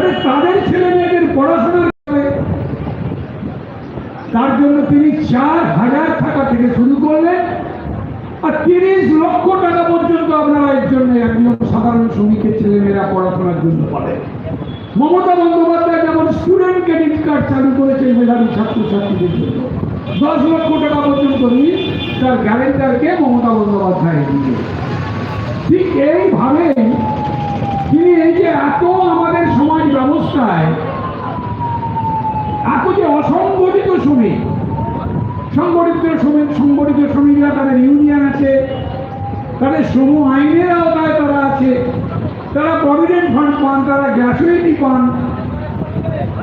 তাহলে তাদের ছেলে মেয়েদের পড়াশোনা করে। তার জন্য তিনি চার হাজার টাকা থেকে শুরু করলেন আর তিরিশ লক্ষ টাকা পর্যন্ত আপনারা এর জন্য একজন সাধারণ শ্রমিকের ছেলেমেয়েরা পড়াশোনার জন্য পাবেন। মমতা বন্দ্যোপাধ্যায় যেমন স্টুডেন্ট ক্রেডিট কার্ড চালু করেছে মেধাবী ছাত্রছাত্রীদের জন্য। দশ লক্ষ টাকা পর্যন্ত ঋণ তার গ্যারেন্টারকে মমতা বন্দ্যোপাধ্যায় দিয়ে ঠিক এইভাবে তিনি এই যে এত আমাদের সমাজ ব্যবস্থায় এত যে অসংগঠিত শ্রমিক, সংগঠিত শ্রমিক, সংগঠিত শ্রমিকরা তাদের ইউনিয়ন আছে, তাদের শ্রম আইনের আওতায় তারা আছে, তারা প্রভিডেন্ট ফান্ড পান, তারা গ্র্যাচুইটি পান।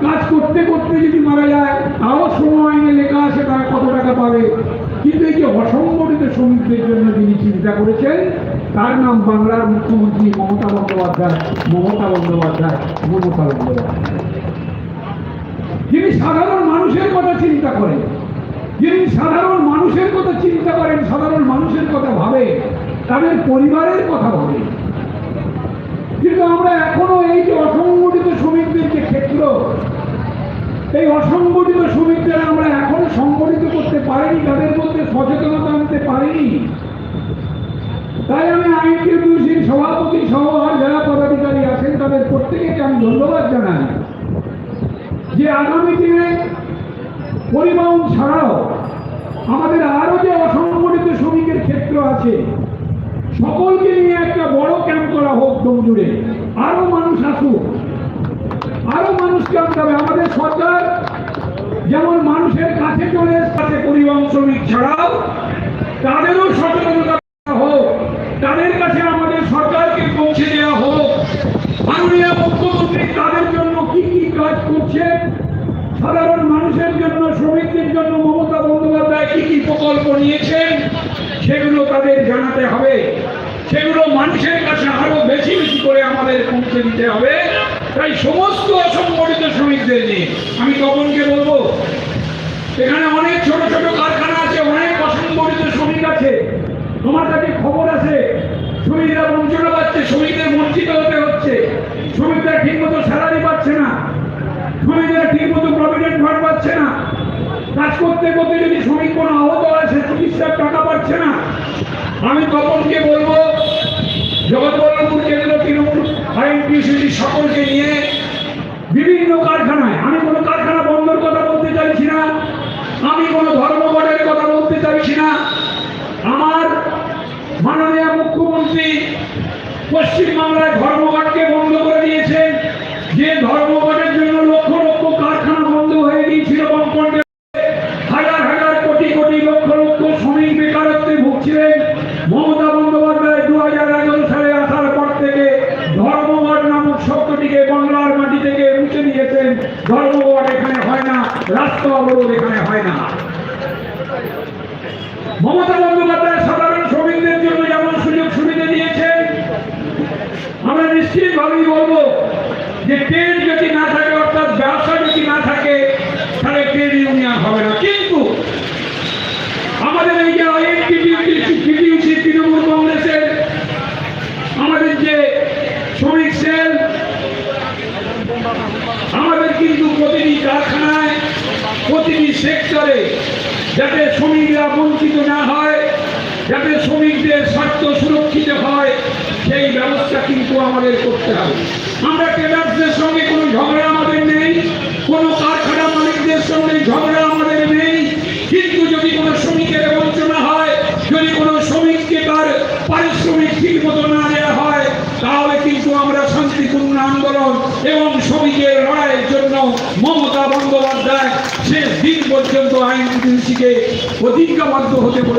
কাজ করতে করতে যদি মারা যায়, তাও শ্রম আইনে লেখা আছে, তারা কত টাকা পাবে? কিন্তু এই যে অসংগঠিত শ্রমিকদের জন্য যিনি চিন্তা করেছেন, তার নাম বাংলার মুখ্যমন্ত্রী মমতা বন্দ্যোপাধ্যায় মমতা বন্দ্যোপাধ্যায় মমতা বন্দ্যোপাধ্যায়। সাধারণ মানুষের কথা চিন্তা করেন যিনি সাধারণ মানুষের কথা চিন্তা করেন, সাধারণ মানুষের কথা ভাবে, তাদের পরিবারের কথা ভাবে। কিন্তু আমরা এখনও এই যে অসংগঠিত শ্রমিকদের যে ক্ষেত্র, এই অসংগঠিত শ্রমিকদের আমরা এখনও সংগঠিত করতে পারিনি, তাদের মধ্যে সচেতনতা আনতে পারিনি। তাই আমি আইন টিউশন সভাপতি সহ যারা পদাধিকারী আছেন, তাদের প্রত্যেকে আমি ধন্যবাদ জানাই। যে আগামী দিনে পরিবহন ছাড়াও আমাদের আরও যে অসংগঠিত শ্রমিকের ক্ষেত্র আছে, সকলকে নিয়ে একটা বড় ক্যাম্প করা হোক ডোমজুড়ে আরও মানুষ আসুক। আরও মানুষকে আনতে হবে। আমাদের সরকার যেমন মানুষের কাছে চলে এসছে পরিবহন শ্রমিক ছাড়াও তাদেরও সচেতনতা হোক। তাদের কাছে আমাদের সরকারকে পৌঁছে দেওয়া হোক। মাননীয় মুখ্যমন্ত্রী তাদের জন্য কি কি কাজ করছে সাধারণ মানুষের জন্য, শ্রমিকদের জন্য মমতা বন্দ্যোপাধ্যায় কি কি প্রকল্প নিয়েছেন, সেগুলো তাদের জানাতে হবে। সেগুলো মানুষের কাছে আরও বেশি বেশি করে আমাদের পৌঁছে দিতে হবে। তাই সমস্ত অসংগঠিত শ্রমিকদের নিয়ে আমি তপনকে বলব, এখানে অনেক ছোট ছোট কারখানা আছে, অনেক অসংগঠিত শ্রমিক আছে। তোমার কাছে খবর আছে, শ্রমিকরা বঞ্চনা পাচ্ছে, শ্রমিকদের বঞ্চিত হতে হচ্ছে শ্রমিকরা ঠিকমতো স্যালারি পাচ্ছে না শ্রমিকরা ঠিকমতো প্রভিডেন্ট ফান্ড পাচ্ছে না কাজ করতে করতে যদি শ্রমিক কোনো আহত হয়, সে চিকিৎসার টাকা পাচ্ছে না। আমি তপনকে বলব, জগৎবল্লভপুর কেন্দ্র, তৃণমূল আইনটিসিটি সকলকে নিয়ে বিভিন্ন কারখানায়, আমি কোনো কারখানা বন্ধর কথা বলতে চাইছি না, আমি কোনো ধর্মঘটের কথা বলতে চাইছি না। আমার মাননীয় মুখ্যমন্ত্রী পশ্চিমবাংলায় ধর্মঘটকে বন্ধ করে দিয়েছেন। যে ধর্মঘটের ধর্মঘট এখানে হয় না রাস্তা অবরোধ এখানে হয় না। মমতা বন্দ্যোপাধ্যায় সাধারণ শ্রমিকদের জন্য যেমন সুযোগ সুবিধা দিয়েছেন আমরা নিশ্চিতভাবেই বলব যে ট্রেড যদি না থাকে, অর্থাৎ ব্যবসা যদি না থাকে, তাহলে ট্রেড ইউনিয়ন হবে না। কিন্তু আমাদের এই যে তৃণমূল কংগ্রেসের আমাদের যে শ্রমিক সেল আমাদের কিন্তু প্রতিটি কারখানায় প্রতিটি সেক্টরে যাতে শ্রমিকরা বঞ্চিত না হয়, যাতে শ্রমিকদের স্বার্থ সুরক্ষিত হয়, সেই ব্যবস্থা কিন্তু আমাদের করতে হবে। আমরা ট্রেডার্সদের সঙ্গে কোনো ঝগড়া আমাদের নেই, কোনো কারখানা মালিকদের সঙ্গে ঝগড়া আমাদের নেই। কিন্তু যদি কোনো শ্রমিকের বঞ্চনা হয়, যদি কোনো শ্রমিককে তার পারিশ্রমিক ঠিক মতো না দেওয়া হয়, তাহলে কিন্তু আমরা শান্তিপূর্ণ আন্দোলন এবং শ্রমিকের লড়াইয়ের জন্য মমতা বন্দ্যোপাধ্যায় শেষ দিন পর্যন্ত আইন প্রতিষ্ঠাকে প্রতিজ্ঞাবদ্ধ হতে বলেছে।